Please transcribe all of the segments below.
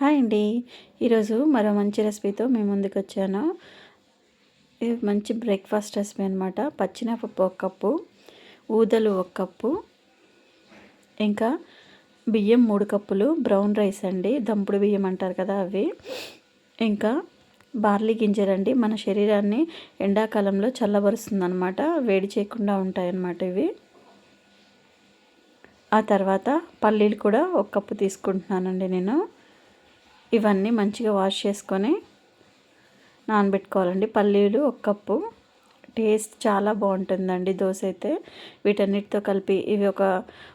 Hi అండి. ఈరోజు మరో మంచి రెసిపీతో మేము ముందుకు వచ్చాను. ఇది మంచి బ్రేక్ఫాస్ట్ రెసిపీ అనమాట పచ్చినపప్పు ఒక కప్పు ఊదలు ఒక కప్పు ఇంకా బియ్యం మూడు కప్పులు బ్రౌన్ రైస్ అండి. దంపుడు బియ్యం అంటారు కదా అవి. ఇంకా బార్లీ గింజలండి మన శరీరాన్ని ఎండాకాలంలో చల్లబరుస్తుంది అనమాట వేడి చేయకుండా ఉంటాయన్నమాట ఇవి. ఆ తర్వాత పల్లీలు కూడా ఒక కప్పు తీసుకుంటున్నానండి నేను. ఇవన్నీ మంచిగా వాష్ చేసుకొని నానబెట్టుకోవాలండి. పల్లీలు ఒక కప్పు. టేస్ట్ చాలా బాగుంటుందండి దోశ అయితే. వీటన్నిటితో కలిపి ఇవి ఒక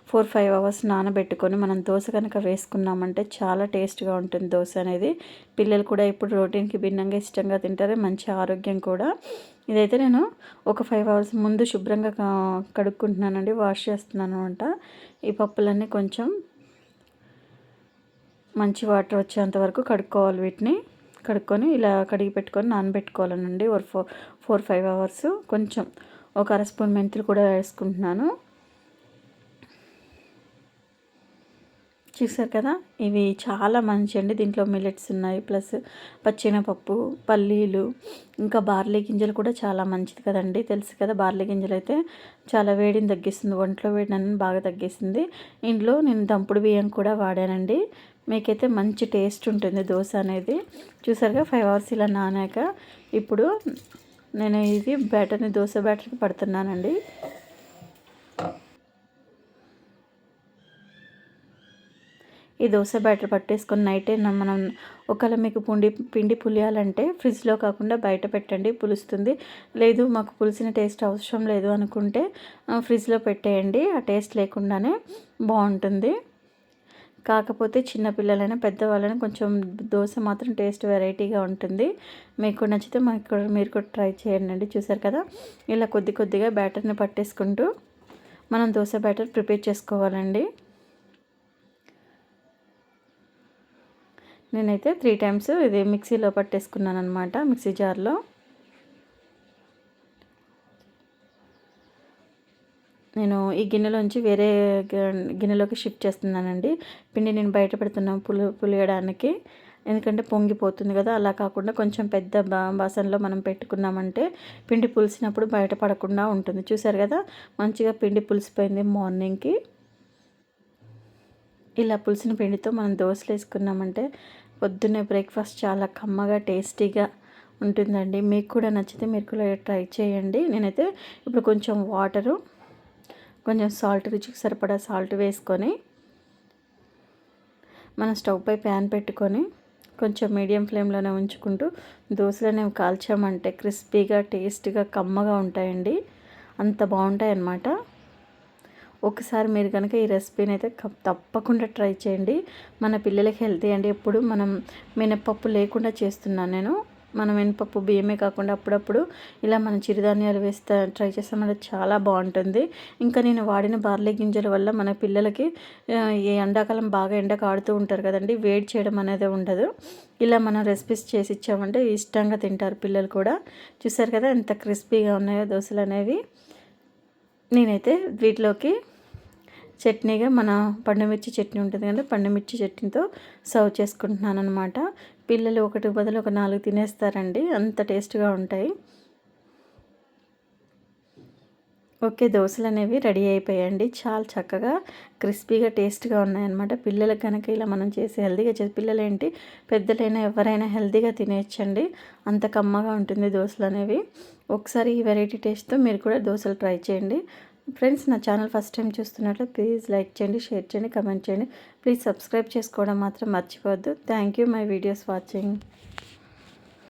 ఫోర్ ఫైవ్ అవర్స్ నానబెట్టుకొని మనం దోశ కనుక వేసుకున్నామంటే చాలా టేస్ట్గా ఉంటుంది దోశ అనేది. పిల్లలు కూడా ఇప్పుడు రొటీన్కి భిన్నంగా ఇష్టంగా తింటారు మంచి ఆరోగ్యం కూడా. ఇదైతే నేను ఒక ఫైవ్ అవర్స్ ముందు శుభ్రంగా కడుక్కుంటున్నానండి వాష్ చేస్తున్నాను అనమాట ఈ పప్పులన్నీ కొంచెం మంచి వాటర్ వచ్చేంత వరకు కడుక్కోవాలి వీటిని. కడుక్కొని ఇలా కడిగి పెట్టుకొని నానబెట్టుకోవాలనండి. ఒక ఫోర్ ఫోర్ ఫైవ్ అవర్స్. కొంచెం ఒక అర స్పూన్ మెంతులు కూడా వేసుకుంటున్నాను. చూసారు కదా? ఇవి చాలా మంచి అండి. దీంట్లో మిల్లెట్స్ ఉన్నాయి. ప్లస్ పచ్చినపప్పు పల్లీలు ఇంకా బార్లీ గింజలు కూడా చాలా మంచిది కదండి. తెలుసు కదా? బార్లీ గింజలు అయితే చాలా వేడిని తగ్గిస్తుంది. ఒంట్లో వేడిని బాగా తగ్గిస్తుంది. ఇంట్లో నేను దంపుడు బియ్యం కూడా వాడానండి. మీకైతే మంచి టేస్ట్ ఉంటుంది దోశ అనేది. చూసారుగా ఫైవ్ అవర్స్ ఇలా నానాక ఇప్పుడు నేను ఇది బ్యాటర్ని దోశ బ్యాటర్కి పడుతున్నానండి. ఈ దోశ బ్యాటర్ పట్టేసుకొని నైటే మనం ఒకవేళ మీకు పుండి పిండి పులియాలంటే ఫ్రిడ్జ్లో కాకుండా బయట పెట్టండి పులుస్తుంది. లేదు మాకు పులిసిన టేస్ట్ అవసరం లేదు అనుకుంటే ఫ్రిడ్జ్లో పెట్టేయండి. ఆ టేస్ట్ లేకుండానే బాగుంటుంది. కాకపోతే చిన్నపిల్లలైనా పెద్దవాళ్ళైనా కొంచెం దోశ మాత్రం టేస్ట్ వెరైటీగా ఉంటుంది. మీకు నచ్చితే మాకు మీరు కూడా ట్రై చేయండి చూసారు కదా? ఇలా కొద్ది కొద్దిగా బ్యాటర్ని పట్టేసుకుంటూ మనం దోశ బ్యాటర్ ప్రిపేర్ చేసుకోవాలండి. నేనైతే త్రీ టైమ్స్ ఇది మిక్సీలో పట్టేసుకున్నాను అనమాట మిక్సీ జార్లో. నేను ఈ గిన్నెలోంచి వేరే గిన్నెలోకి షిఫ్ట్ చేస్తున్నానండి. పిండి నేను బయట పెడుతున్నాను పులి పులియడానికి. ఎందుకంటే పొంగిపోతుంది కదా అలా కాకుండా కొంచెం పెద్ద బాసనలో మనం పెట్టుకున్నామంటే పిండి పులిసినప్పుడు బయట పడకుండా ఉంటుంది. చూసారు కదా మంచిగా పిండి పులిసిపోయింది మార్నింగ్కి. ఇలా పులిసిన పిండితో మనం దోశలు వేసుకున్నామంటే పొద్దున్నే బ్రేక్ఫాస్ట్ చాలా కమ్మగా టేస్టీగా ఉంటుందండి. మీకు కూడా నచ్చితే మీరు కూడా ట్రై చేయండి. నేనైతే ఇప్పుడు కొంచెం వాటరు కొంచెం సాల్ట్ రుచికి సరిపడా సాల్ట్ వేసుకొని మన స్టవ్ పై ప్యాన్ పెట్టుకొని కొంచెం మీడియం ఫ్లేమ్లోనే ఉంచుకుంటూ దోశలనే కాల్చామంటే క్రిస్పీగా టేస్ట్గా కమ్మగా ఉంటాయండి. అంత బాగుంటాయి అన్నమాట ఒకసారి మీరు కనుక ఈ రెసిపీని అయితే తప్పకుండా ట్రై చేయండి. మన పిల్లలకి హెల్తీ అండి. ఎప్పుడు మనం మినప్పప్పు లేకుండా చేస్తున్నాను నేను. మనం మినపప్పు బియ్యమే కాకుండా అప్పుడప్పుడు ఇలా మన చిరుధాన్యాలు వేస్తే ట్రై చేస్తామంటే చాలా బాగుంటుంది. ఇంకా నేను వాడిన బార్లీ గింజల వల్ల మన పిల్లలకి ఈ ఎండాకాలం బాగా ఎండకు ఆడుతూ ఉంటారు కదండి. వేడి చేయడం అనేది ఉండదు. ఇలా మనం రెసిపీస్ చేసి ఇచ్చామంటే ఇష్టంగా తింటారు పిల్లలు కూడా. చూసారు కదా ఎంత క్రిస్పీగా ఉన్నాయో దోశలు అనేవి. నేనైతే వీటిలోకి చట్నీగా మన పండుమిర్చి చట్నీ ఉంటుంది కదా పండుమిర్చి చట్నీతో సర్వ్ చేసుకుంటున్నాను అనమాట పిల్లలు ఒకటి బదులు ఒక నాలుగు తినేస్తారండి అంత టేస్ట్గా ఉంటాయి. ఓకే దోశలు అనేవి రెడీ అయిపోయాయండి. చాలా చక్కగా క్రిస్పీగా టేస్ట్గా ఉన్నాయన్నమాట. పిల్లలకు కనుక ఇలా మనం చేసి హెల్తీగా చేసి పిల్లలు ఏంటి పెద్దలైనా ఎవరైనా హెల్తీగా తినేయచ్చండి. అంత కమ్మగా ఉంటుంది దోశలు అనేవి. ఒకసారి ఈ వెరైటీ టేస్ట్తో మీరు కూడా దోశలు ట్రై చేయండి. ఫ్రెండ్స్ నా ఛానల్ ఫస్ట్ టైం చూస్తున్నట్లు ప్లీజ్ లైక్ చేయండి షేర్ చేయండి కమెంట్ చేయండి. ప్లీజ్ సబ్స్క్రైబ్ చేసుకోవడం మాత్రం మర్చిపోవద్దు. Thank you my videos watching.